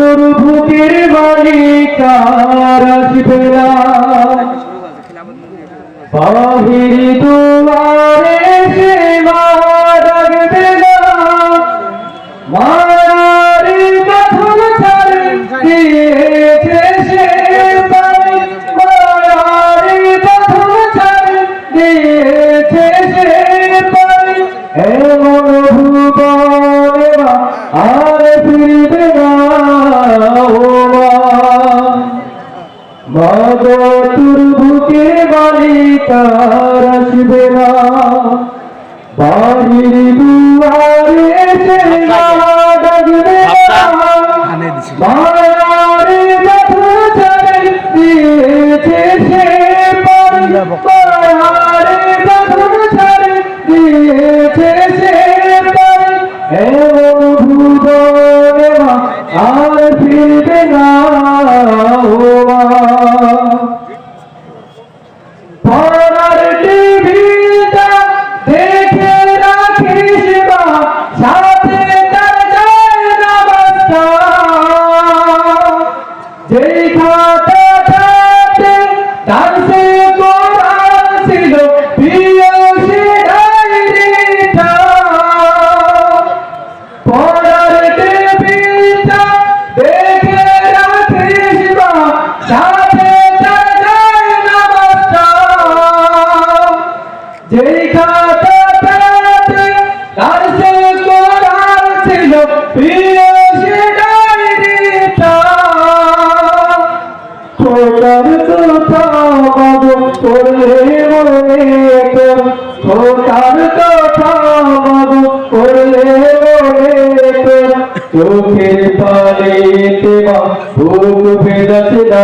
তোর বুকের মালিকার আসবে না বাহির দুয়ারে সে মা ডাকবে না। মায়ার কথন ছাড় দিয়েছে সে পারে মায়ার কথন ছাড় দিয়েছে সে পারে এমন ভুবনে মা আর ফিরবে না। মাগো তোর বুকে বালিকার আসবে না। বাহির দুয়ারে সে না ডাকবে না মায়ারে চোখের পানিতে মা বুক ভেজাতে না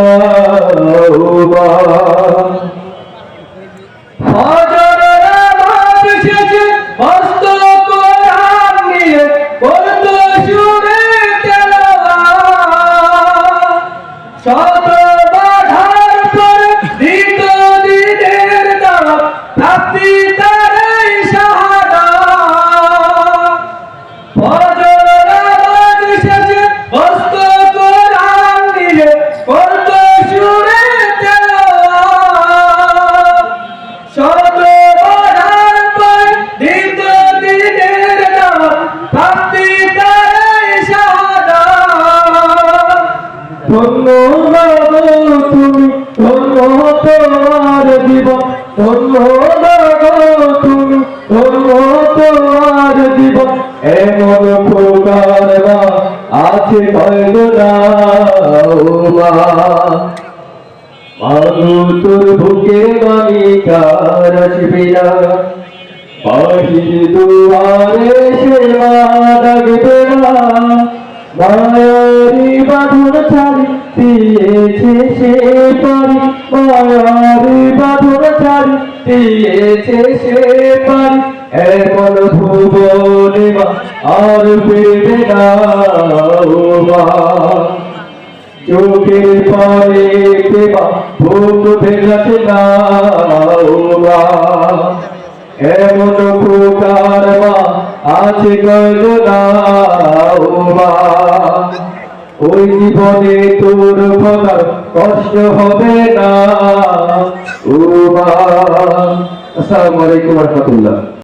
এমন প্রকার মা আছে মানু তোর বুকে মালিকার আসবে না। বাহির দুয়ারে সে মা ডাকবে না। মায়ারি বাঁধন ছাড়ি দিয়েছে সে পারি। মায়ারি বাঁধন ছাড়ি দিয়েছে সে পারি। এমন ভুবনে আর পেবে না চোখের পরে দেবা ভোগ ভেজাতে না এমন প্রকার মা আছে মা। ওই জীবনে তোর কথা কষ্ট হবে না আসসালামু আলাইকুম রহমতুল্লাহ।